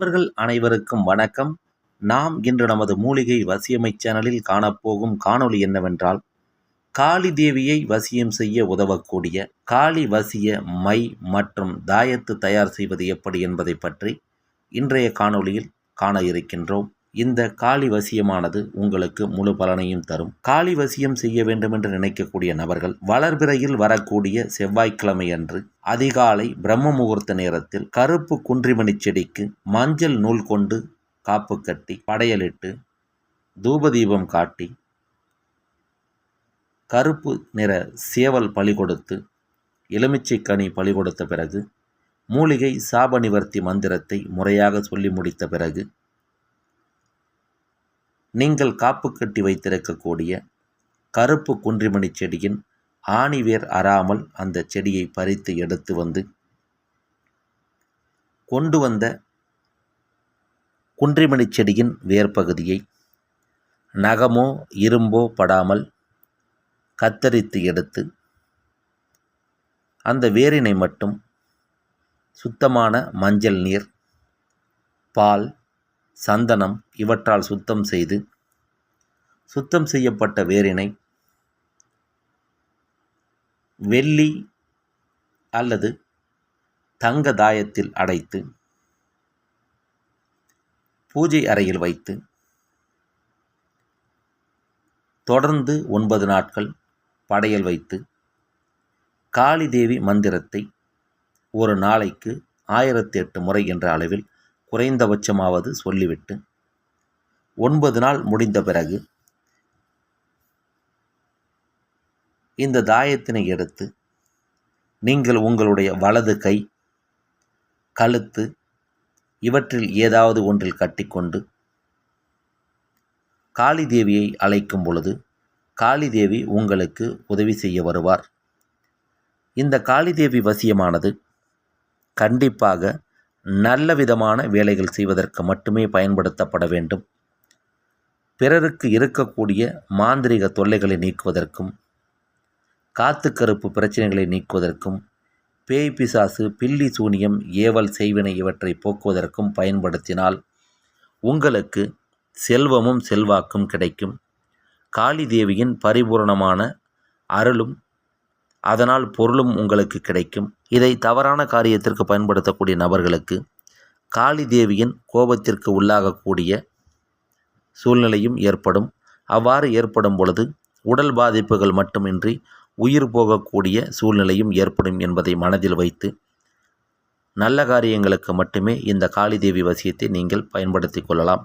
நண்பர்கள் அனைவருக்கும் வணக்கம். நாம் இன்று நமது மூலிகை வசியமை சேனலில் காணப்போகும் காணொளி என்னவென்றால் காளி தேவியை வசியம் செய்ய உதவக்கூடிய காளி வசிய மை மற்றும் தாயத்து தயார் செய்வது எப்படி என்பதை பற்றி இன்றைய காணொளியில் காண இருக்கின்றோம். இந்த காளி வசியமானது உங்களுக்கு முழு பலனையும் தரும். காளி வசியம் செய்ய வேண்டும் என்று நினைக்கக்கூடிய நபர்கள் வளர்பிறையில் வரக்கூடிய செவ்வாய்க்கிழமை அன்று அதிகாலை பிரம்ம முகூர்த்த நேரத்தில் கருப்பு குன்றிமணி செடிக்கு மஞ்சள் நூல் கொண்டு காப்பு கட்டி படையலிட்டு தூபதீபம் காட்டி கருப்பு நிற சேவல் பலி கொடுத்து எலுமிச்சை கனி பலி கொடுத்த பிறகு மூலிகை சாப நிவர்த்தி மந்திரத்தை முறையாக சொல்லி முடித்த பிறகு நீங்கள் காப்பு கட்டி வைத்திருக்கக்கூடிய கருப்பு குன்றிமணி செடியின் ஆணிவேர் அறாமல் அந்த செடியை பறித்து எடுத்து வந்து கொண்டு வந்த குன்றிமணி செடியின் வேர்பகுதியை நகமோ இரும்போ படாமல் கத்தரித்து எடுத்து அந்த வேரினை மட்டும் சுத்தமான மஞ்சள் நீர் பால் சந்தனம் இவற்றால் சுத்தம் செய்து சுத்தம் செய்யப்பட்ட வேரினை வெள்ளி அல்லது தங்க தாயத்தில் அடைத்து பூஜை அறையில் வைத்து தொடர்ந்து ஒன்பது நாட்கள் படையல் வைத்து காளி தேவி மந்திரத்தை ஒரு நாளைக்கு ஆயிரத்தி எட்டு முறை என்ற அளவில் குறைந்தபட்சமாவது சொல்லிவிட்டு ஒன்பது நாள் முடிந்த பிறகு இந்த தாயத்தினை எடுத்து நீங்கள் உங்களுடைய வலது கை கழுத்து இவற்றில் ஏதாவது ஒன்றில் கட்டிக்கொண்டு காளி தேவியை அழைக்கும் பொழுது காளி தேவி உங்களுக்கு உதவி செய்ய வருவார். இந்த காளி தேவி வசியமானது கண்டிப்பாக நல்ல விதமான வேலைகள் செய்வதற்கு மட்டுமே பயன்படுத்தப்பட வேண்டும். பிறருக்கு இருக்கக்கூடிய மாந்திரிக தொல்லைகளை நீக்குவதற்கும் காத்து கருப்பு பிரச்சனைகளை நீக்குவதற்கும் பேய் பிசாசு பில்லி சூனியம் ஏவல் செய்வினை இவற்றை போக்குவதற்கும் பயன்படுத்தினால் உங்களுக்கு செல்வமும் செல்வாக்கும் கிடைக்கும். காளி தேவியின் பரிபூரணமான அருளும் அதனால் பொருளும் உங்களுக்கு கிடைக்கும். இதை தவறான காரியத்திற்கு பயன்படுத்தக்கூடிய நபர்களுக்கு காளி தேவியின் கோபத்திற்கு உள்ளாகக்கூடிய சூழ்நிலையும் ஏற்படும். அவ்வாறு ஏற்படும் பொழுது உடல் பாதிப்புகள் மட்டுமின்றி உயிர் போகக்கூடிய சூழ்நிலையும் ஏற்படும் என்பதை மனதில் வைத்து நல்ல காரியங்களுக்கு மட்டுமே இந்த காளி தேவி வசியத்தை நீங்கள் பயன்படுத்தி கொள்ளலாம்.